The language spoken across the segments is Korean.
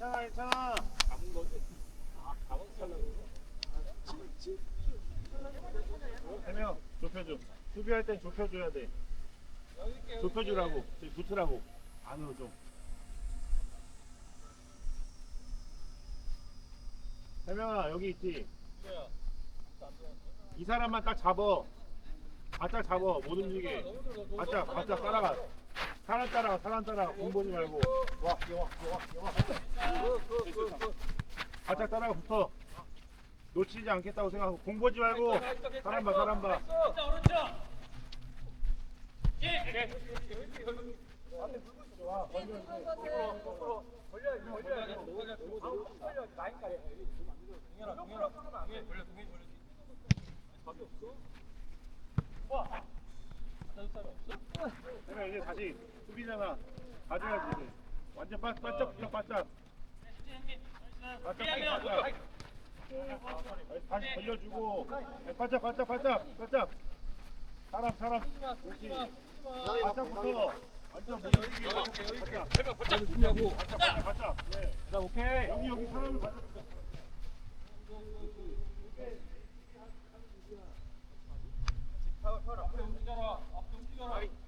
괜찮아 괜찮아 세명 좁혀줘 수비할 땐 좁혀줘야 돼 좁혀주라고 저기 붙으라고 안으로 좀 세명아 여기 있지 이 사람만 딱 잡어 바짝 잡어 못 움직여 바짝 바짝 따라가 사람 따라가 사람 따라가 공 보지 말고 와 와, 와, 와. 바짝 따라가 붙어. 놓치지 않겠다고 생각하고 공 보지 말고. 사람 봐 사람 봐. 내가 이제 다시 수비잖아. 가져야지 이제. 완전 바, 바짝 붙어 바짝 바짝 바짝 다시 벌려주고 바짝 바짝 바짝 바짝 사람 사람 그렇지 바짝 붙어 완전 바짝 바짝 바짝 네. 오케이 여기 여기 사람을 바짝 붙어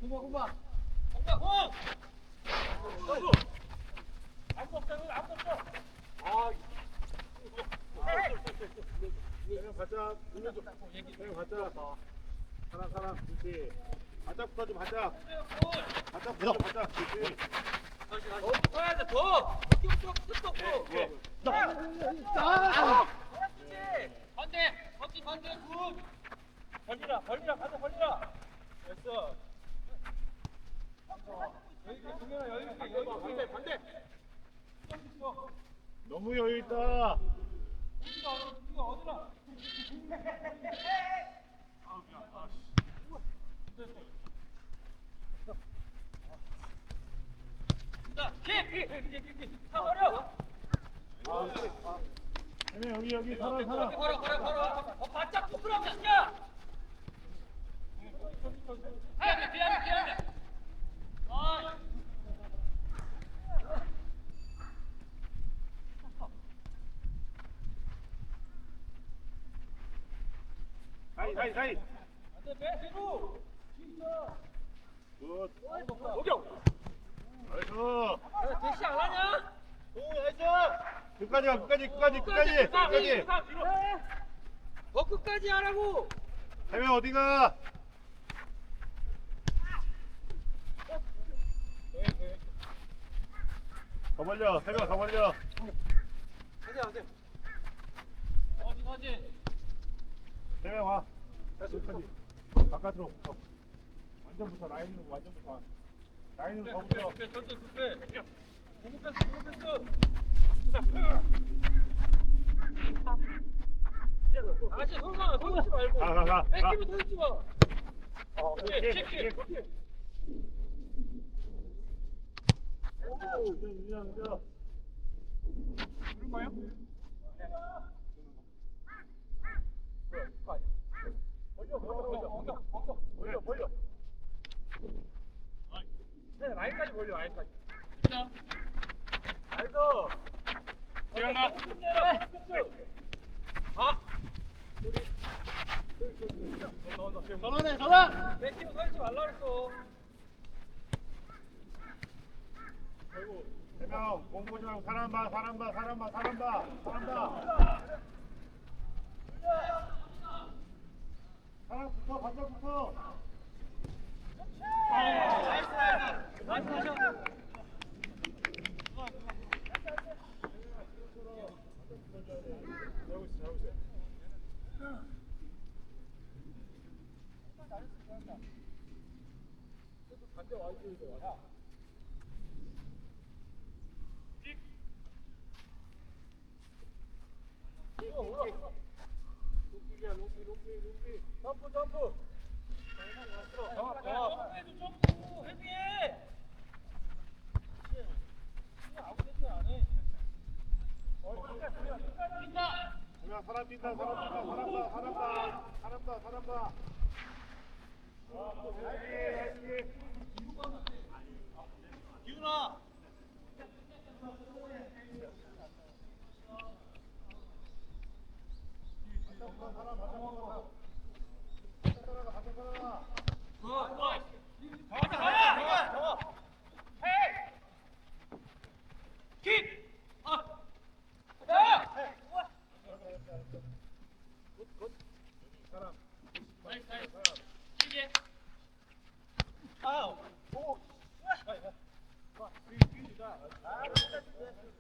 그냥 바짝 그냥 바짝 사람 사람 그렇지 바짝 붙어줘 바짝 바짝 붙어 바짝 그렇지 예, 예. 벌리라 벌리라 가자 벌리라 됐어 여기 있게 동현아 여기 있게 여기 있게 반대 너무 여유 있다 우리가 우리가 어디나 여기 여기 뒤에 하면. 아, 사이 사이 사이 안 돼, 빼, 뒤로! 굿 오경! 나이스 야, 대시 안 하냐? 오 나이스 끝까지 가 끝까지 끝까지 끝까지 끝까지! 더 끝까지 하라고! 해면 어디가 더 벌려 해면 더 벌려 어디, 어디? 해면 와 끝까지 바깥으로 붙어 완전 붙어 라인으로 완전 붙어 라인으로 더 붙어 급해, 절대 급해. 공패스공패스 아저씨 손상아 손 놓지 말고 가, 가, 가, 뺏기면 가. 손 놓지 마 어, 체크. 예, 그렇지. 오, 이제, 이제, 이제. 그런가요? 벌려, 벌려, 벌려, 벌려, 벌려. 네, 나이스. 기억나? 아. 전환해 전환 뺏기면 서 있지 말라 그랬어 아이고, 대명, 공 보지 말고 사람 봐, 사람 봐, 사람 봐, 사람 봐, 사람 봐. 사람 붙어. 나이스 나이스 나이스 나이스 잘하고 있어, 잘하고 있어. 반대 와주세요, 이거. 야. 점프 점프 점프해도 점프 헤딩해 아무 헤딩 안해 뛴다 야 사람 뛴다. 사람 뛴다. 사람 봐 사람 봐 사람 봐 사람 봐 기훈아. Oh! Oh! Right, right. Right, you do that. Ah, that's it.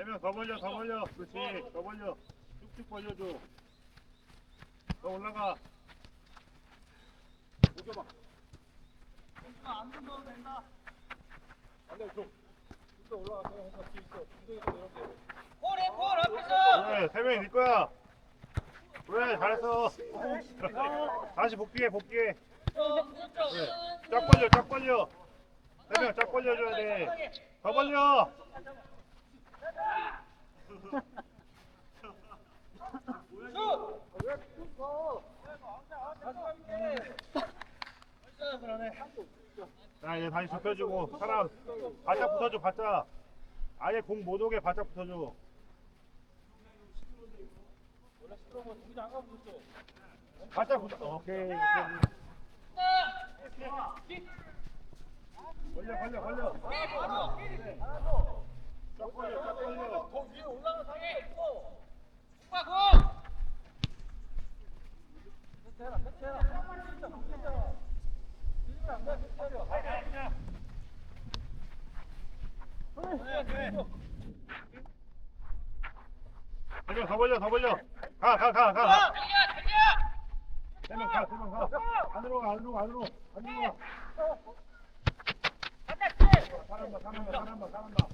대면 더 벌려 더 벌려. 그렇지. 더 벌려. 쭉쭉 벌려줘. 더 올라가. 오겨봐. 그래 세 명이 네 거야. 그래 잘했어. 다시 복귀해 복귀해. 그래. 쫙 벌려 쫙 벌려. 세명쫙 벌려줘야 돼더 벌려 자 이제 다시 좁혀주고 사람 바짝 붙어줘 바짝. 아예 공 못 오게 바짝 붙어줘. 바짝 붙어. 오케이. 오케이. 걸려 걸려 걸려 쫙 걸려 쫙 걸려 걸려 더 걸려 더 걸려 가가 세명 가, 세명 가. 안으로 가, 안으로 가, 안으로. 안으로 가. 사람 봐, 사람 봐, 사람 봐, 사람 봐.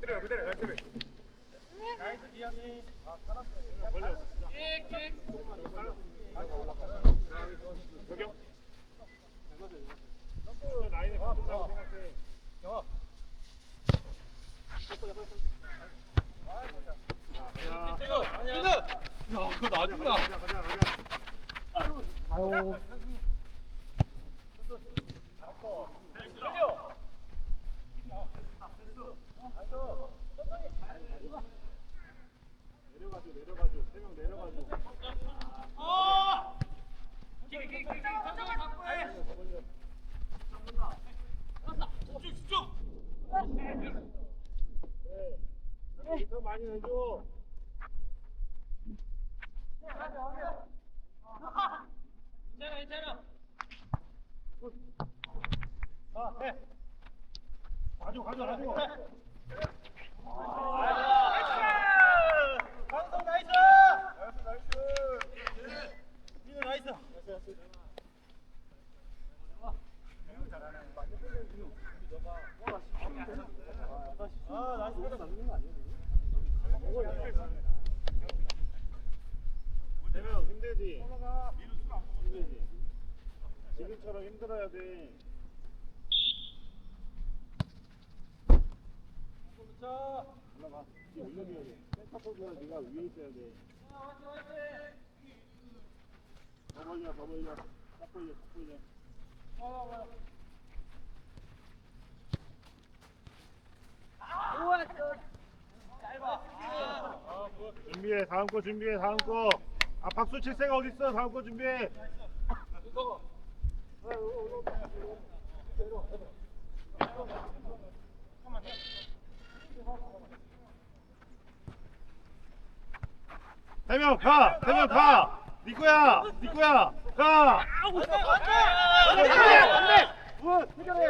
그대로, 그대로, 그대로. 걸려. 저기요. 저 나이는 바꾼다고 생각해. 자, 야, 그거. 가자, 많이 해줘. 괜찮아, 괜찮아. 가져, 가져, 가져. 아, 힘들어야 돼. 올라가. 이제 올려줘야 돼. 센터포드가 네가 위에 있어야 돼. 더 벌려, 더 벌려. 딱 벌려, 딱 벌려. 준비해, 다음 거 준비해, 다음 거. 아, 박수 칠생 어디 있어? 다음 거 준비해. 대명 가, 대명 가. 네네 거야. 가. 안돼, 안돼. 굿, 해결해.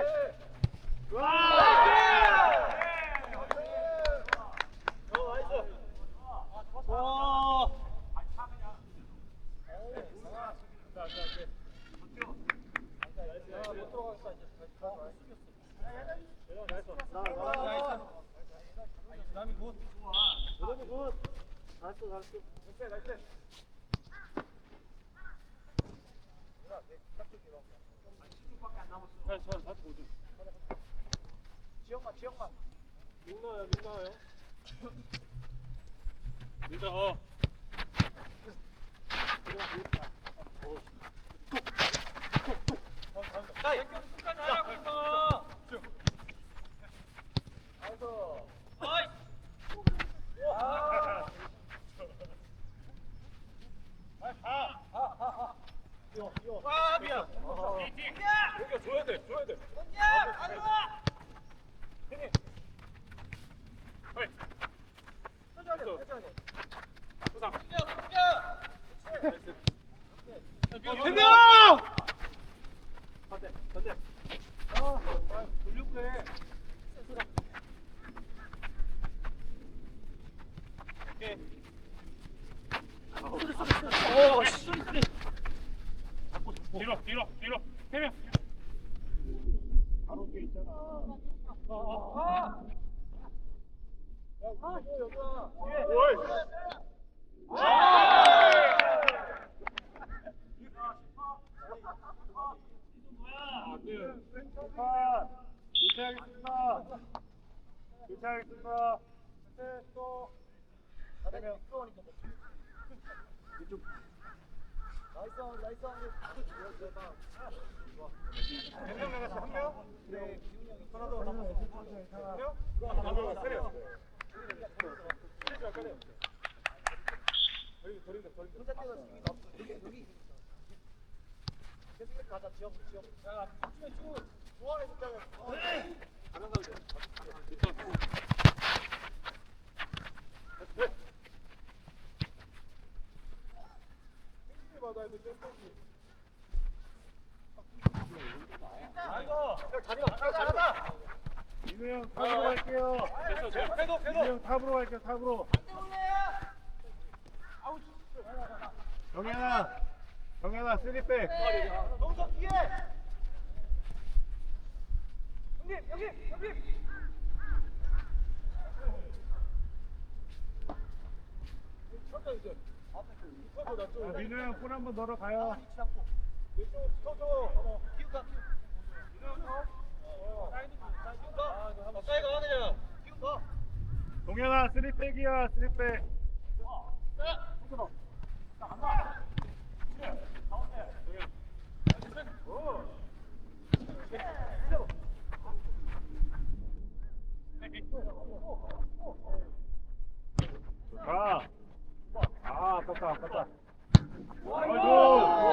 지역만 지역만 민나요, 민나요. 민나 어. 자 연결 끝까지 하라고 했어 나이스 아 아, 미안. 여기가 줘야 돼, 줘야 돼. 야, 가져와. 어이. 천천히, 천천히. 부상. 대명! 대명! 반대, 반대. 아, 돌려고 그래. 오, 씨. 뒤로, 뒤로, 뒤로. 대명. 바로 뒤에 있잖아. 아! 야, 아, 여기야. 오이. 아, 교체하겠습니다. 교체하겠습니다. 네, 또. 대명. 이쪽. 나이스, 나이스. 몇명 나갔어? 한 명? 네. 하나 더. 한 명? 한 명? 세려. 세려, 세려. 버린다, 버린다, 버린다. 혼자 없어. 여기, 여기. 계속 이렇게 가자, 지역, 지역. 야, 춤에 춤. 좋아해, 진짜. 가면 가도 돼. 받아야 돼, 땡땡이. 아이고. 야, 자리가 가자, 가자. 민우 형 탑으로 갈게요. 됐어, 됐어. 해도, 민우 형 탑으로 갈게요, 탑으로. 정현아, 정현아, 쓰리백. 동서 뒤에. 형님, 형님, 형님. 자, 민우 형볼 한번 넣으러 가요. 이쪽 쳐줘. 키우가, 키우. 가까이 가, 그냥. 키우 가. 동현아, 쓰리백이야, 쓰리백. 가. 아, 아, 아깝다, 아깝다. 아이고.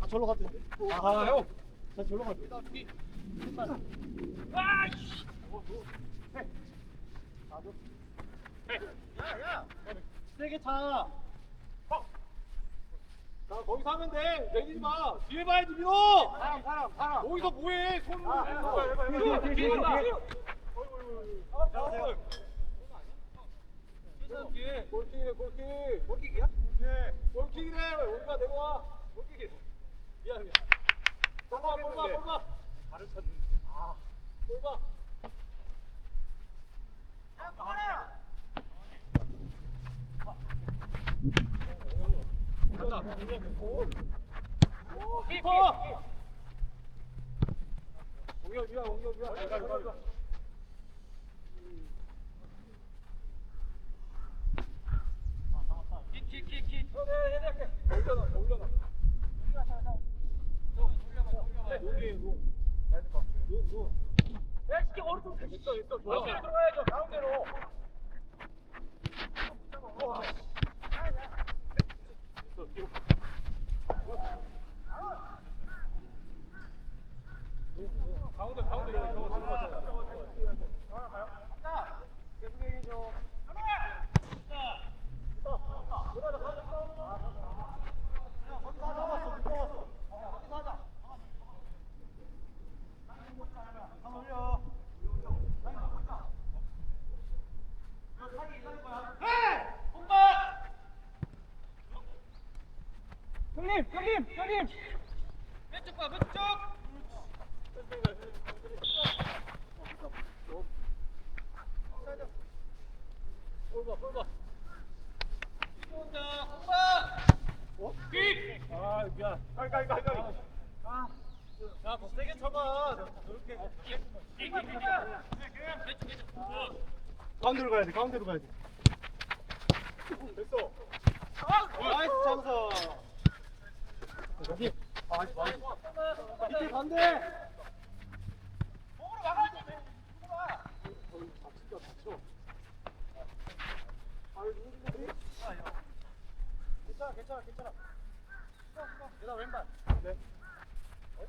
아, 절로 가도 돼. 아, 형. 나 절로 가도 돼. 아, 씨. 야, 야. 세게 타. 자, 거기서 하면 돼. 내리지 마. 뒤에 봐야지, 민호. 사람, 사람, 사람. 거기서 뭐해? 손. 아, 해봐, 해봐, 해봐. 뒤에, 뒤에, 뒤에. 골킥, 골킥이래, 골킥. 골킥이야? 네. 골킥이래. 여기가 내려와. 골킥이. 미안, 미안. 볼 봐, 볼 봐, 볼 봐. 가르쳤는데. 아, 볼 봐. 간다. 키퍼. 공격이야, 공격이야. 가자, 가자. 올려놔, 올려놔. 여기, 누. 누, 누. 야, 진짜 오른쪽 있어, 있어. 좋아. 들어가야 뒤로. 가운데, 가운데. 저거, 저거, 저거. 계속 얘기해줘. 형님, 형님, 형님. 왼쪽 봐, 왼쪽. 볼봐, 볼봐. 혼자, 혼자. 어? 킥. 아, 미안. 가위, 가위, 가위, 가위. 아, 야, 더 세게 쳐봐. 저렇게. 가운데로 가야 돼, 가운데로 가야 돼. 됐어. 나이스 장서. 여기. 아. 밑에 반대. 몸으로 막아야지. 다친다, 다쳐. 아유, 누구 괜찮아, 괜찮아, 괜찮아. 얘다 왼발.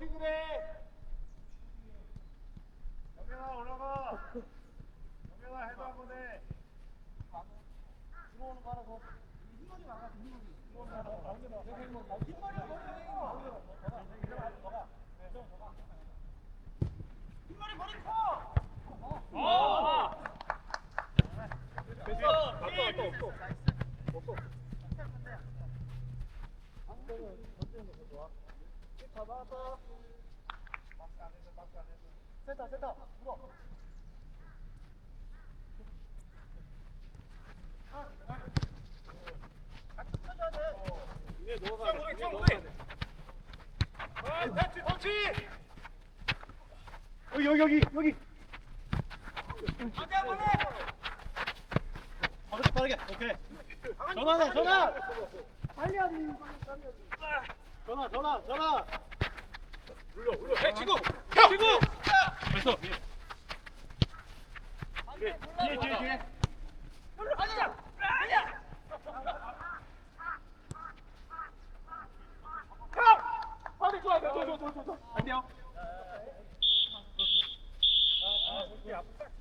어디 그래? 영명아 센터 센터 물어 위에 넣어가. 위에 넣어가. 아, 터치 터치. 여기 여기 여기 여기 빠르게 빠르게. 오케이. 전화다 전화. 빨리 하지 전화 전화 전화. 눌러 눌러. 해 치고. 해 走别别别别不哎呀啊啊啊不是。啊不是